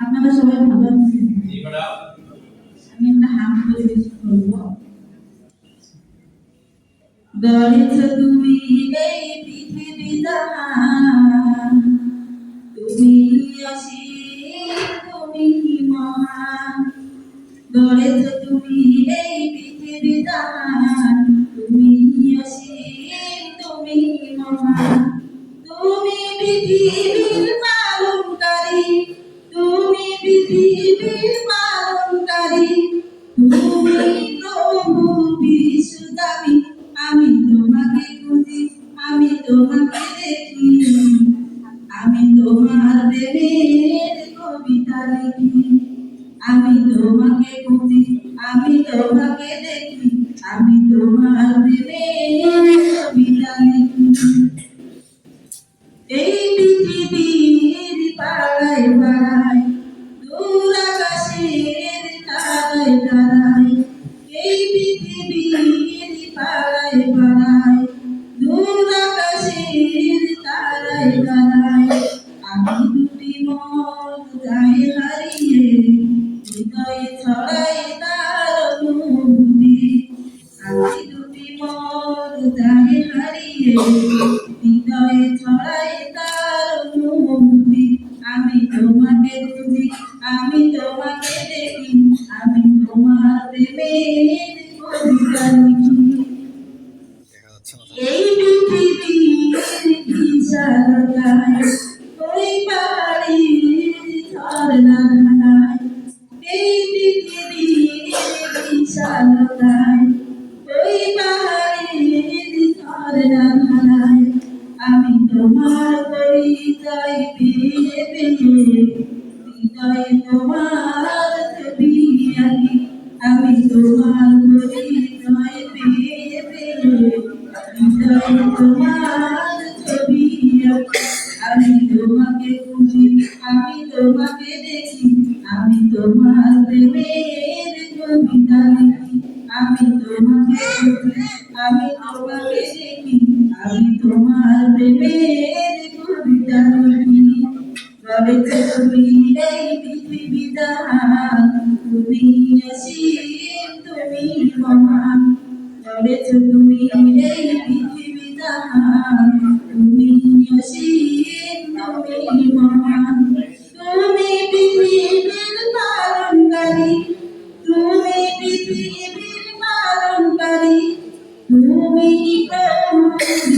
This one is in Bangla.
আপনারা সবাই ভালো আছেন? আমি একটা হাম পরিবেশ করব। গড়েছ তুমি এই পৃথিবী জাহান। তুমি অসীম তুমি মহান। গড়েছ পালনকারী তুমি আমি তোমাকে খুঁজি, আমি তোমাকে দেখি। আমি তোমার প্রেমের কবিতা লিখি, আমি তোমাকে খুঁজি, আমি তোমাকে দেখি, আমি তোমার প্রেমের কবিতা লিখি। অনুভূতি আমি তোমাকে খুঁজি, আমি তোমাকে দেখি, আমি তোমার লিখি এই পৃথিবীর বিশালতায় ওই পাহাড়ির ঝর্ণাধারায়, এই পৃথিবীর বিশালতায় ওই পাহাড়ির ঝর্ণাধারায়। আমি তোমার পরিচয় পেয়ে পেয়ে হৃদয়ে তোমার আঁকি আমি তোমার পরিচয় পেয়ে পেয়ে হৃদয়ে তোমার আমি তোমাকে খুঁজি আমি তোমাকে দেখি, আমি তোমার প্রেমের কবিতা লিখি আমি তোমাকে আমি তোমাকে দেখি। আমি তোমার প্রেমের কবিতা গড়েছ তুমি এই পৃথিবী তুমি অসীম, তুমি মহান। গড়েছ তুমি এই পৃথিবী তুমি অসীম, তুমি মহান। তুমি পৃথিবীর পালনকারী, তুমি পৃথিবীর পালনকারী। তুমি প্রভু